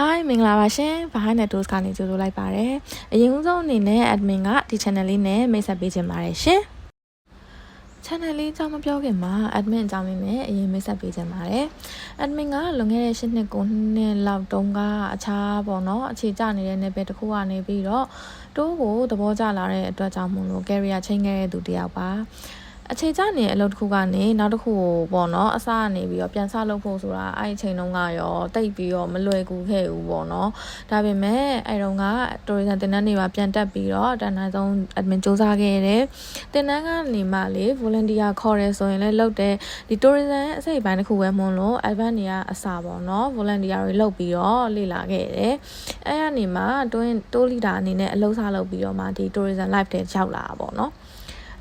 Hi မင်္ဂလာပါရှင် Behind the Doors ကနေကြိုဆိုလိုက်ပါတယ်အရင်ဆုံးအနေနဲ့ admin ကဒီ channel လေးနဲ့မိတ်ဆက်ပေးချင်ပါတယ်ရှင် channel လေးအကြောင်းမပြောခင်မှာ admin အကြောင်းလေးနဲ့အရင်မိတ်ဆက်ပေးချင်ပါတယ် admin ကလွန်ခဲ့တဲ့၈နှစ်9နှစ်လောက်တုန်းကအခြားပေါ့နော်အခြေကျနေတဲ့ ਨੇ ပဲတစ်ခုကနေပြီးတော့တိုးကိုသဘောကျလာတဲ့အတွက်ကြောင့်မို့လို့ career ချိန်ခဲ့တဲ့သူတစ်ယောက်ပါ အခြေကျနေအလုပ်တစ်ခုကနေနောက်တစ်ခုကိုပေါ့နော်အစကနေပြီးတော့ပြန်ဆလုပ်ဖို့ဆိုတာအဲ့ဒီချိန်တုန်းကရောတိတ်ပြီးတော့မလွယ်ကူခဲ့ဘူးပေါ့နော်ဒါပေမဲ့အဲ့တုန်းက tourism တင်နန်းတွေပါပြန်တက်ပြီးတော့အတန်းတိုင်းဆုံး admin စူးစမ်းခဲ့ရတယ်တင်နန်းကနေမှလေ volunteer ခေါ်ရဲဆိုရင်လည်းလုပ်တယ်ဒီ tourism ရဲ့အစိတ်အပိုင်းတစ်ခုပဲမွန်းလို့ advance တွေကအစာပေါ့နော် volunteer တွေလုပ်ပြီးတော့လေ့လာခဲ့ရတယ်အဲ့ကနေမှတွင်းတိုးလီတာအနေနဲ့အလုပ်စားလုပ်ပြီးတော့မှဒီ tourism life တွေရောက်လာတာပေါ့နော်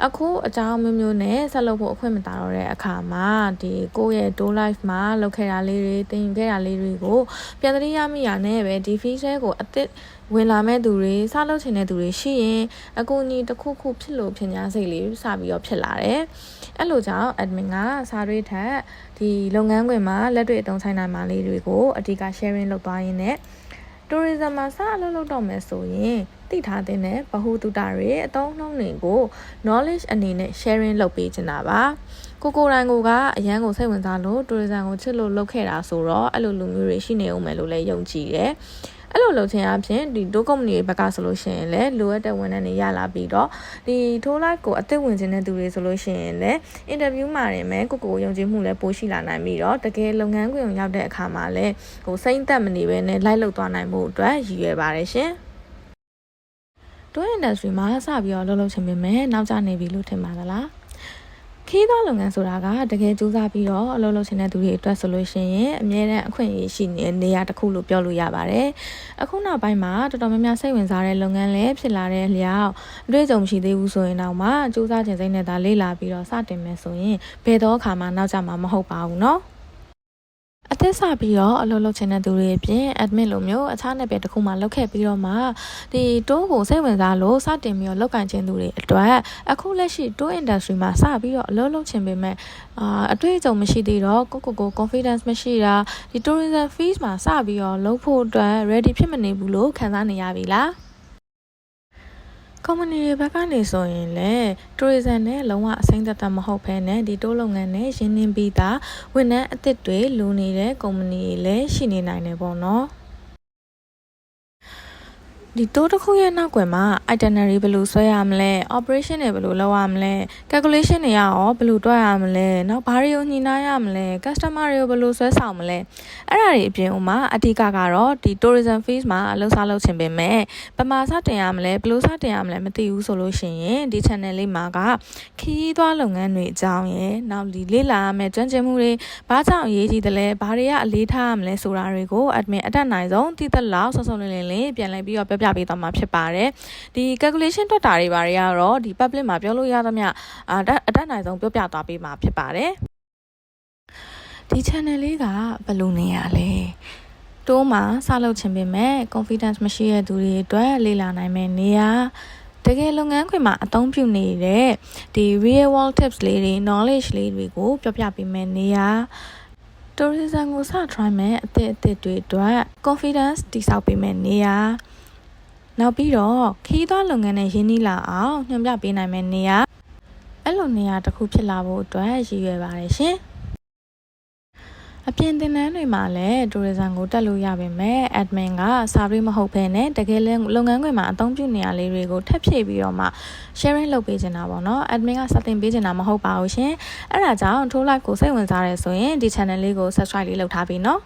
အခုအကြောင်းမျိုးမျိုးနဲ့ဆက်လုပ်ဖို့အခွင့်မတာတော့တဲ့အခါမှာဒီကိုယ့်ရဲ့ do life မှာလုပ်ခဲ့တာလေးတွေတင်ခဲ့တာလေးတွေကိုပြန်သတိရမိရနဲ့ပဲဒီ feature ကိုအစ်စ်ဝင်လာမဲ့သူတွေစလုပ်ချင်တဲ့သူတွေရှိရင်အကူအညီတစ်ခုခုဖြစ်လို့ဖြစ်ညာစိတ်လေးစပြီးတော့ဖြစ်လာတယ်။အဲ့လိုကြောင့် admin ကစာတွေထက်ဒီလုပ်ငန်းခွင်မှာလက်တွေ့အသုံးဆိုင်နိုင်မှာလေးတွေကိုအဓိက sharing လုပ်သွားရင်းနဲ့ tourism မှာစအလုပ်လုပ်တော့မယ်ဆိုရင်သိထားတဲ့နဲ့ဗဟုသုတတွေအသုံးနှုန်းတွေကို knowledge အနေနဲ့ sharing လုပ်ပေးချင်တာပါကိုကိုတိုင်းကိုကအရန်ကိုစိတ်ဝင်စားလို့ tourism ကိုချစ်လို့လုပ်ခဲ့တာဆိုတော့အဲ့လိုလူမျိုးတွေရှိနေအောင်မယ်လို့လည်းယုံကြည်တယ် အဲ့လိုလုပ်ခြင်းအပြင်ဒီဒိုးကုမ္ပဏီဘက်ကဆိုလို့ရှိရင်လည်းလိုအပ်တဲ့ဝန်ထမ်းတွေရလာပြီးတော့ဒီထိုးလိုက်ကိုအသက်ဝင်ခြင်းတဲ့သူတွေဆိုလို့ရှိရင်လည်းအင်တာဗျူးမှာနေမယ်ကိုကိုယုံကြည်မှုလည်းပိုရှိလာနိုင်ပြီးတော့တကယ်လုပ်ငန်းခွင်ကိုရောက်တဲ့အခါမှာလည်းဟိုစိမ့်သက်မနေဘဲနဲ့လိုက်လုပ်သွားနိုင်မှုအတွက်ရည်ရွယ်ပါတယ်ရှင်တွဲ industry မှာစပြီးတော့လှုပ်လှုပ်ချင်ပေမဲ့နောက်ကျနေပြီလို့ထင်ပါသလား ခီးသောလုပ်ငန်းဆိုတာကတကယ်ကြိုးစားပြီးတော့အလုပ်လုပ်ချင်တဲ့သူတွေအတွက်ဆိုလို့ရှိရင်အမြဲတမ်းအခွင့်အရေးရှိနေတဲ့နေရာတစ်ခုလို့ပြောလို့ရပါတယ်။အခုနောက်ပိုင်းမှာတော်တော်များများစိတ်ဝင်စားတဲ့လုပ်ငန်းလည်းဖြစ်လာတဲ့လျောက်အတွေ့အကြုံမရှိသေးဘူးဆိုရင်တော့မှစူးစမ်းခြင်းစိတ်နဲ့သာလေ့လာပြီးတော့စတင်မယ်ဆိုရင်ဘယ်တော့အခါမှနောက်ကျမှာမဟုတ်ပါဘူးเนาะ။ အသက်စပြီးတော့အလုပ်လုပ်ချင်တဲ့သူတွေအပြင် admin လိုမျိုးအခြားနယ်ပယ်တစ်ခုမှလုပ်ခဲ့ပြီးတော့မှဒီတိုးကိုစိတ်ဝင်စားလို့စတင်ပြီးတော့လုပ်ကင်ခြင်းသူတွေအတွက်အခုလက်ရှိတိုး industry မှာစပြီးတော့အလုပ်လုပ်ချင်ပေမဲ့အာအတွေ့အကြုံမရှိသေးတော့ကိုကိုကို confidence မရှိတာဒီ tourism fees မှာစပြီးတော့လုပ်ဖို့အတွက် ready ဖြစ်မနေဘူးလို့ခံစားနေရပြီလား company တွေဘက်ကနေဆိုရင်လည်း tourism နဲ့လုံးဝအစိမ့်သက်သက်မဟုတ်ဘဲနဲ့ဒီတိုးလုပ်ငန်းနဲ့ရင်းနှီးပြီးသားဝန်ထမ်းအသစ်တွေလူနေတဲ့ company တွေလည်းရှိနေနိုင်တယ်ပေါ့နော်။ ဒီတိုးတစ်ခုရဲ့နောက်ွယ်မှာ itinerary ဘယ်လိုဆွဲရမလဲ operation တွေဘယ်လိုလုပ်ရမလဲ calculation တွေရောဘယ်လိုတွက်ရမလဲနောက်ဘာတွေကိုညှိနှိုင်းရမလဲ customer တွေကိုဘယ်လိုဆွဲဆောင်မလဲအဲ့ဒါတွေအပြင်ဥမာအဓိကကတော့ဒီ tourism fees မှာအလုပ်စားလုပ်ချင်ပေမဲ့ပမာစတင်ရမလဲဘယ်လိုစတင်ရမလဲမသိဘူးဆိုလို့ရှိရင်ဒီ channel လေးမှာကခီးသွားလုပ်ငန်းတွေအကြောင်းရယ်နောက်ဒီလေ့လာရမယ့်ကျွမ်းကျင်မှုတွေဘာကြောင့်အရေးကြီးတယ်လဲဘာတွေကအလေးထားရမလဲဆိုတာတွေကို admin အတက်နိုင်ဆုံးသိသက်လောက်ဆော့ဆော့လင်းလင်းလေးပြန်လည်ပြီးတော့ပြောပြပေးသွားမှာဖြစ်ပါတယ်ဒီ calculation တွက်တာတွေဘာတွေကတော့ဒီ public မှာပြောလို့ရသမျှအတက်အတက်နိုင်ဆုံးပြောပြသွားပေးမှာဖြစ်ပါတယ်ဒီ channel လေးကဘယ်လိုနေရလဲတိုးမှာစလုပ်ချင်ပေမဲ့ confidence မရှိတဲ့သူတွေအတွက်လေ့လာနိုင်မယ့်နေရာတကယ်လုပ်ငန်းခွင်မှာအသုံးပြုနေတဲ့ဒီ real world tips လေးတွေ knowledge လေးတွေကိုပြောပြပေးမယ်နေရာ tourism ကိုစ try မယ်အသစ်အသစ်တွေအတွက် confidence တိစောက်ပေးမယ်နေရာ နောက်ပြီးတော့ခီးသွွားလုပ်ငန်းနဲ့ရင်းနှီးလာအောင်ညွှန်ပြပေးနိုင်မယ့်နေရာအဲ့လိုနေရာတစ်ခုဖြစ်လာဖို့အတွက်ရည်ရွယ်ပါတယ်ရှင်အပြင်သင်တန်းတွေမှာလည်း tourism ကိုတက်လို့ရပါမယ် admin ကစာရေးမဟုတ်ဘဲနဲ့တကယ်လည်းလုပ်ငန်းခွင်မှာအသုံးပြုနေရလေးတွေကိုထပ်ဖြည့်ပြီးတော့မှ sharing လုပ်ပေးချင်တာပေါ့နော် admin ကစတင်ပေးချင်တာမဟုတ်ပါဘူးရှင်အဲ့ဒါကြောင့် True Life ကိုစိတ်ဝင်စားရဲဆိုရင်ဒီ channel လေးကို subscribe လေးလုပ်ထားပြီနော်